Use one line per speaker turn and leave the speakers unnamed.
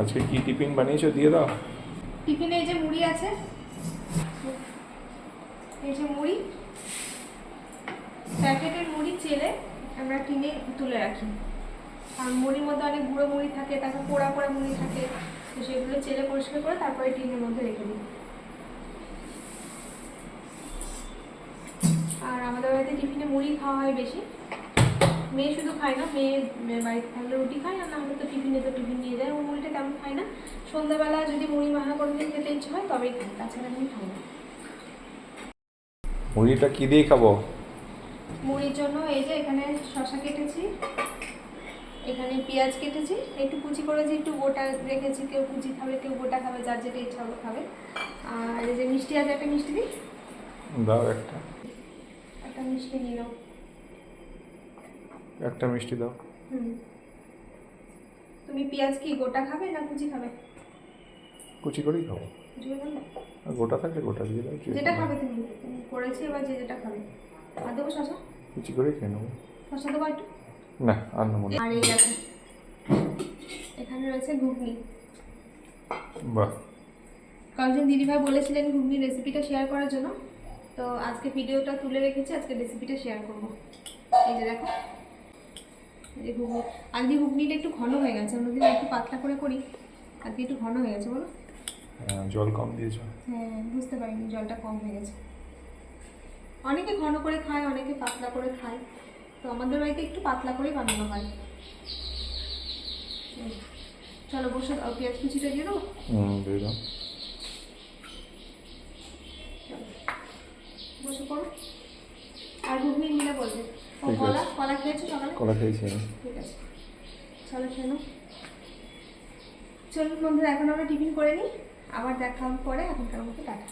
আজকে কি টিফিন বানিয়েছো? দিয়ে দাও।
টিফিনে এই যে মুড়ি আছে, এই যে মুড়ি, প্যাকেটের মুড়ি চেলে আমরা টিনে তুলে রাখি। আর মুড়ির মধ্যে অনেক গুঁড়ো মুড়ি থাকে, তারপর পোড়া পোড়া মুড়ি থাকে, তো সেগুলো চেলে পরিষ্কার করে তারপরে টিনের মধ্যে রেখে দিই। আর আমাদের বাড়িতে টিফিনে মুড়ি খাওয়া হয় বেশি। মেয়ে শুধু খায় না, মেয়ে বাড়িতে থাকলে রুটি খায়, আর না হলে তো টিফিনে তো টিফিন খায় না। সন্ধ্যাবেলা যদি মুড়ি মাখা করে দিয়ে খেতে ইচ্ছে হয় তবেই খাই। তাছাড়া আমি খাই না।
মুড়িটা কি দিয়ে খাব?
মুড়ির জন্য এই যে এখানে শশা কেটেছি এখানে পেঁয়াজ কেটেছি একটু কুচি করেছি একটু গোটা রেখেছি কেউ কুচি খাবে কেউ গোটা খাবে যার যেটা ইচ্ছা হবে খাবে। আর এই যে মিষ্টি আছে একটা মিষ্টি দিই?
দাও একটা।
একটা মিষ্টি নিয়ে নাও।
একটা মিষ্টি দাও।
হুম। তুমি পেঁয়াজ কি গোটা খাবে না কুচি খাবে?
কুচি করেই খাব। আর গোটা থাকলে গোটা দিয়ে দাও
যেটা খাবে তুমি তুমি করেছি এবার যে যেটা খাবে। আর দেবো শশা
কুচি করেই খেয়ে নেব।
শশা দেবো একটু?
না আর নেব না।
আর এই দেখো এখানে রয়েছে ঘুগনি।
বাহ।
কয়েকজন দিদিভাই বলেছিলেন ঘুগনি রেসিপিটা শেয়ার করার জন্য। তো আজকে ভিডিওটা তুলে রেখেছি আজকে রেসিপিটা শেয়ার করব। এই যে দেখো। যে ঘুগনি আজকে ঘুগনিটা একটু ঘন হয়ে গেছে অন্যদিন একটু পাতলা করে করি আজকে একটু ঘন হয়ে গেছে বলো?
হ্যাঁ, জল কম দিয়েছ।
হ্যাঁ বুঝতে পারিনি জলটা কম হয়ে গেছে। অনেকে ঘন করে খায় অনেকে পাতলা করে খায়। তো আমাদের বাড়িতে একটু পাতলা করেই বানানো হয়। চলো বসে দাও, পেঁয়াজ কুচিটা দিয়ে দেবো?
হুম দিয়ে দাও।
বসে পড়ো। আর ঘুগনি মিলে বলবে।
ঠিক
কলা
আছে।
কলা খেয়েছো সকালে?
কলা খেয়েছি
ঠিক আছে। চলো খেয়ে চলুন বন্ধুরা এখন আমরা টিফিন করে নিই। আবার দেখা পরে পরে। এখনকার মতো টাটা।